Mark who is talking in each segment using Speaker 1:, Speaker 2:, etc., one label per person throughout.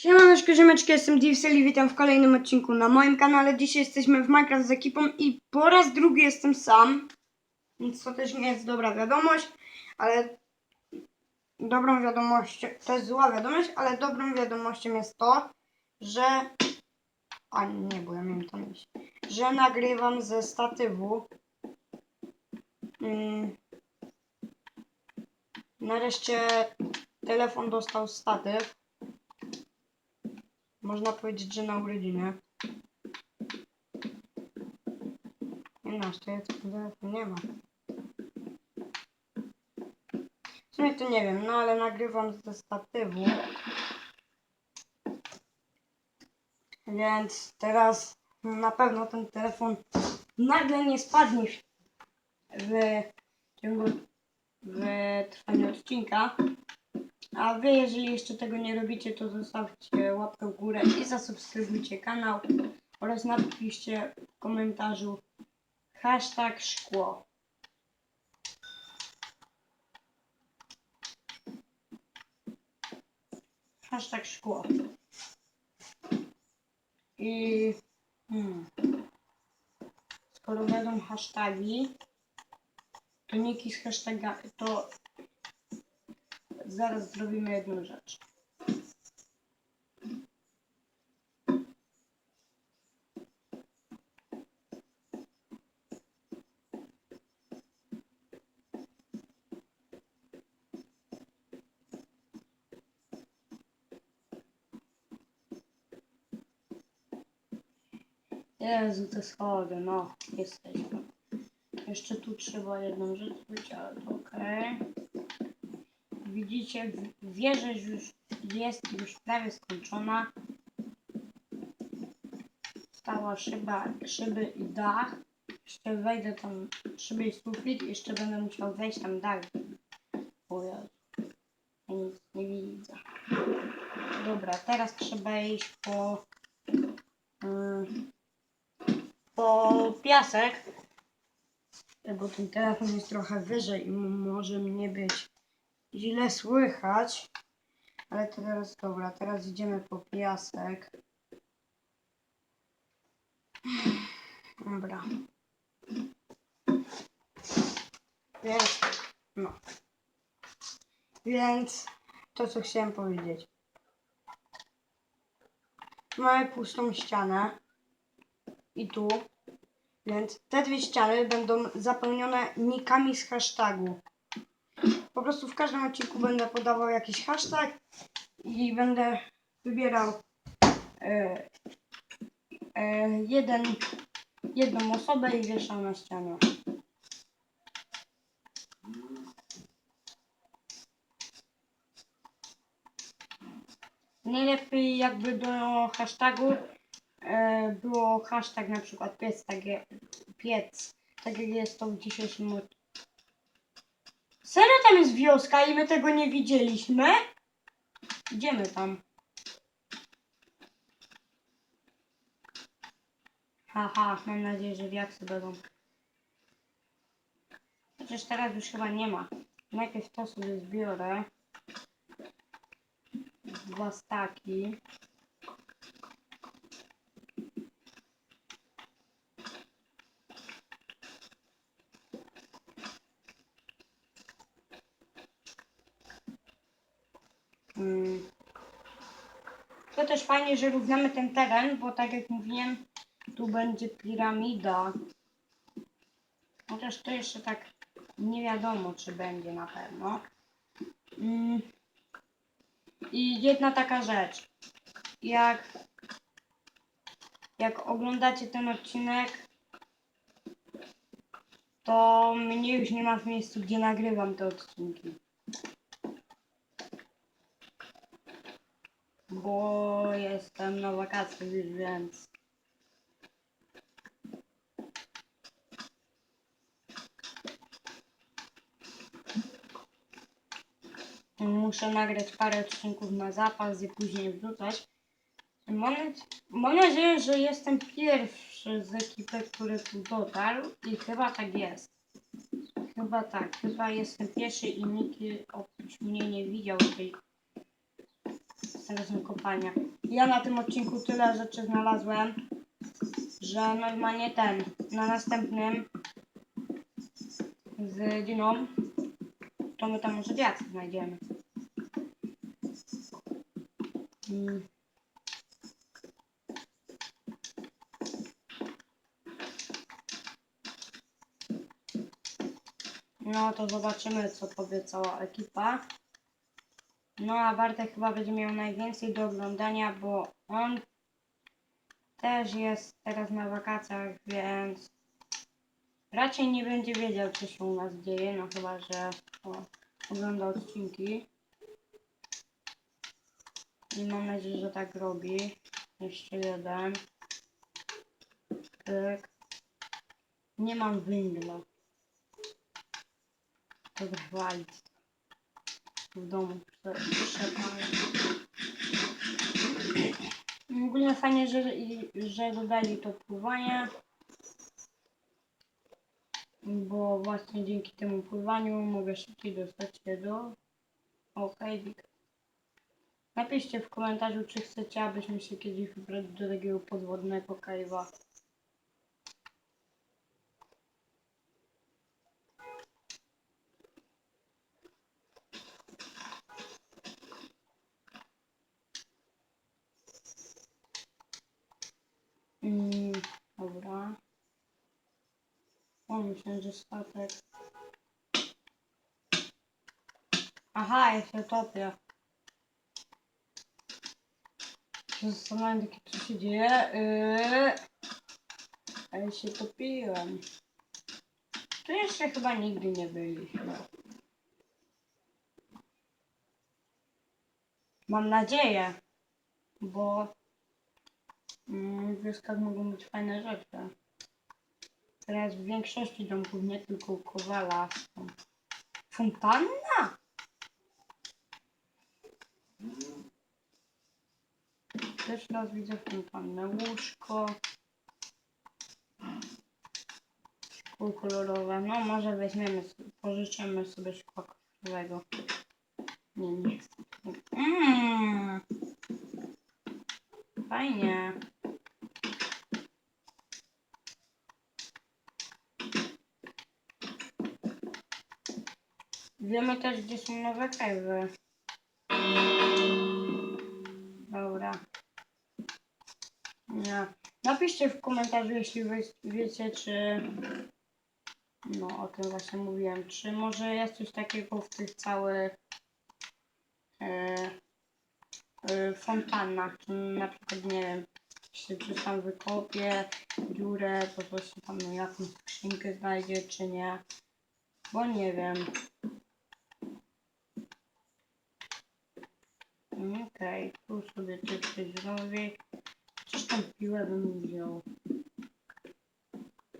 Speaker 1: Siemaneczko, ziemeczki, jestem Divsel i witam w kolejnym odcinku na moim kanale. Dzisiaj jesteśmy w Minecraft z ekipą i po raz drugi jestem sam. Więc to też nie jest dobra wiadomość, ale dobrą wiadomością, to jest zła wiadomość, ale dobrą wiadomością jest to, że... A nie, bo ja miałem tam iść. Że nagrywam ze statywu. Mm. Nareszcie telefon dostał statyw. Można powiedzieć, że na urodziny. Nie no, to jest nie ma. W sumie to nie wiem, no ale nagrywam ze statywu. Więc teraz na pewno ten telefon nagle nie spadnie w, w ciągu w trwaniu odcinka. A wy, jeżeli jeszcze tego nie robicie, to zostawcie łapkę w górę i zasubskrybujcie kanał oraz napiszcie w komentarzu hashtag szkło. Hashtag szkło. I hmm, skoro będą hasztagi, to niki z hashtaga, to zaraz zrobimy jedną rzecz. Jezu, te schody, no, jesteśmy. Jeszcze tu trzeba jedną rzecz zrobić, ale okej. Widzicie, wieża już jest już prawie skończona. Stała szyba, szyby i dach. Jeszcze wejdę tam, szyby i sufit. Jeszcze będę musiał wejść tam dalej. O Jezu. Ja nic nie widzę. Dobra, teraz trzeba iść po... mm, po piasek. Bo ten telefon jest trochę wyżej i może mnie być źle słychać. Ale teraz dobra, teraz idziemy po piasek. Dobra. Więc, no. Więc to co chciałem powiedzieć. Mamy pustą ścianę. I tu. Więc te dwie ściany będą zapełnione nikami z hashtagu. Po prostu w każdym odcinku będę podawał jakiś hashtag i będę wybierał e, e, jeden, jedną osobę i wieszał na ścianę. Najlepiej jakby do hashtagu e, było hashtag na przykład piec, tak piec, tak jak jest to w dzisiejszym odcinku. Serio tam jest wioska i my tego nie widzieliśmy? Idziemy tam. Haha, mam nadzieję, że wiaksy będą. Chociaż teraz już chyba nie ma. Najpierw to sobie zbiorę. Dwa staki. To też fajnie, że równamy ten teren, bo tak jak mówiłem, tu będzie piramida. Chociaż to jeszcze tak nie wiadomo, czy będzie na pewno. Mm. I jedna taka rzecz. Jak, jak oglądacie ten odcinek, to mnie już nie ma w miejscu, gdzie nagrywam te odcinki. Bo jestem na wakacjach, więc muszę nagrać parę odcinków na zapas i później wrzucać. Mam, mam nadzieję, że jestem pierwszy z ekipy, który tu dotarł i chyba tak jest. Chyba tak, chyba jestem pierwszy i nikt oprócz mnie nie widział tej są kopalnia. Ja na tym odcinku tyle rzeczy znalazłem, że normalnie ten, na następnym z Diną, to my tam może diaksy znajdziemy. Mm. No to zobaczymy, co powie cała ekipa. No a Bartek chyba będzie miał najwięcej do oglądania, bo on też jest teraz na wakacjach, więc raczej nie będzie wiedział, co się u nas dzieje, no chyba, że o, ogląda odcinki. I mam nadzieję, że tak robi. Jeszcze jeden. Tak. Nie mam węgla. Dobra, walić. W domu przepalę. W ogóle fajnie, że, że dodali to pływanie. Bo właśnie dzięki temu pływaniu mogę szybciej dostać się do Okej, Napiszcie w komentarzu, czy chcecie, abyśmy się kiedyś wybrali do takiego podwodnego kajwa. Mm, dobra. O, myślę, że statek. Aha, ja się topię. Się Zastanawiam takie, co się dzieje. Yy... A ja się topiłem. Tu jeszcze chyba nigdy nie byliśmy. Mam nadzieję, bo w wioskach mogą być fajne rzeczy. Teraz w większości domków, nie tylko u Kowala. są. Fontanna? Też raz widzę fontannę. Łóżko. Szkło kolorowe. No może weźmiemy, pożyczymy sobie szkła kolorowego. Nie, nie. Mm. Fajnie. Wiemy też, gdzie są nowe kajwy. Dobra. Nie. Napiszcie w komentarzu, jeśli wiecie, czy... No, o tym właśnie mówiłem. Czy może jest coś takiego w tych całych... E, e, fontannach, czy na przykład, nie wiem, czy coś tam wykopie dziurę, to coś tam no, jakąś skrzynkę znajdzie, czy nie. Bo nie wiem. Okej, tu sobie coś zrobię. Coś tam piłę bym wziął.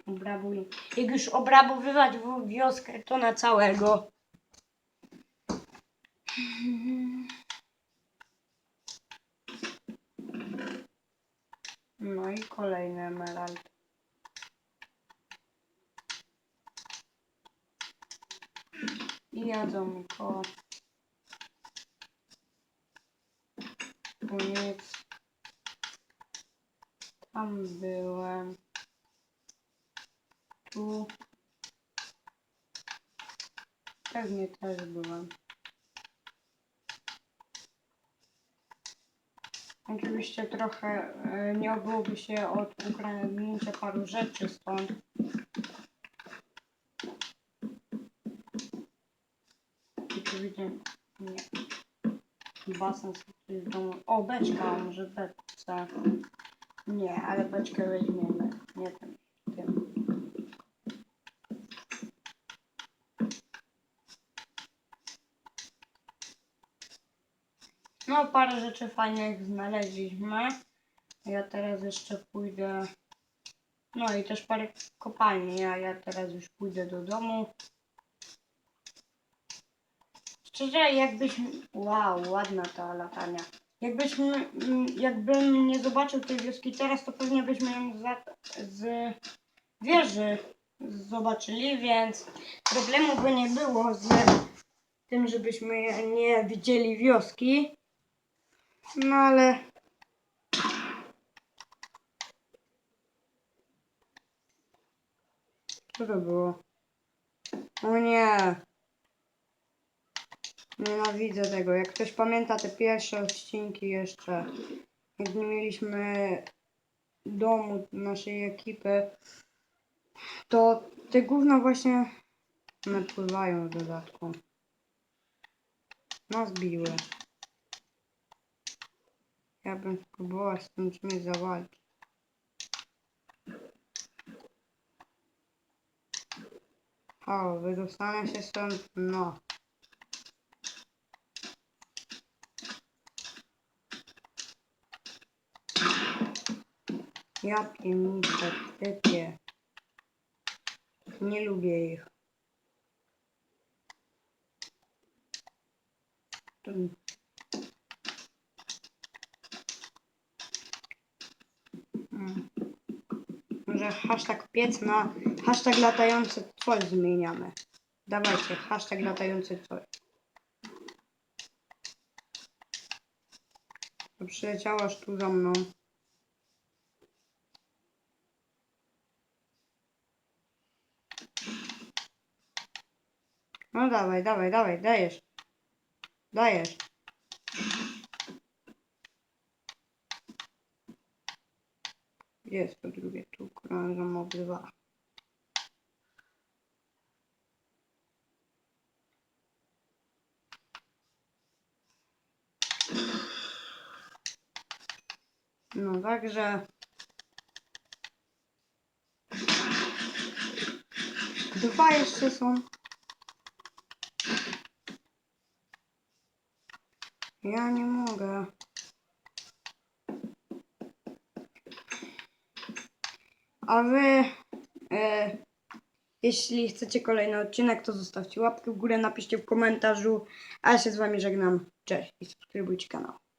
Speaker 1: Obrabuję. Jak już obrabowywać wioskę, to na całego. No i kolejny emerald. I jadzonko. Tu nic. Tam byłem. Tu. Pewnie też byłem. Oczywiście trochę e, nie odbyłoby się od ukradnięcia paru rzeczy stąd. Widzę, nie. Basen w domu. O, beczka, może beczce. Nie, ale beczkę weźmiemy. Nie ten, tym. No, parę rzeczy fajnych znaleźliśmy. Ja teraz jeszcze pójdę. No i też parę kopalni, a ja teraz już pójdę do domu. Szczerze, jakbyśmy... Wow, ładna ta latania. Jakbyśmy, mm, jakbym nie zobaczył tej wioski teraz, to pewnie byśmy ją za, z wieży zobaczyli, więc problemu by nie było z tym, żebyśmy nie widzieli wioski. No ale... Co to było? O nie! Nienawidzę tego. Jak ktoś pamięta te pierwsze odcinki jeszcze, jak nie mieliśmy domu naszej ekipy, to te gówno właśnie napływają w dodatku. Nas biły. Ja bym spróbowała z tym czymś zawalczyć. O, wydostanę się stąd, no. Ja piemniczę, typie. Nie lubię ich. Może hashtag piec na hashtag latający coś zmieniamy. Dawajcie, hashtag latający coś. Przyleciałaś tu za mną. No dawaj, dawaj, dawaj, dajesz. Dajesz. Jest to drugie? Tu krążą obydwa. No także... Dwa jeszcze są. Ja nie mogę. A wy, e, jeśli chcecie kolejny odcinek, to zostawcie łapkę w górę, napiszcie w komentarzu. A ja się z wami żegnam. Cześć i subskrybujcie kanał.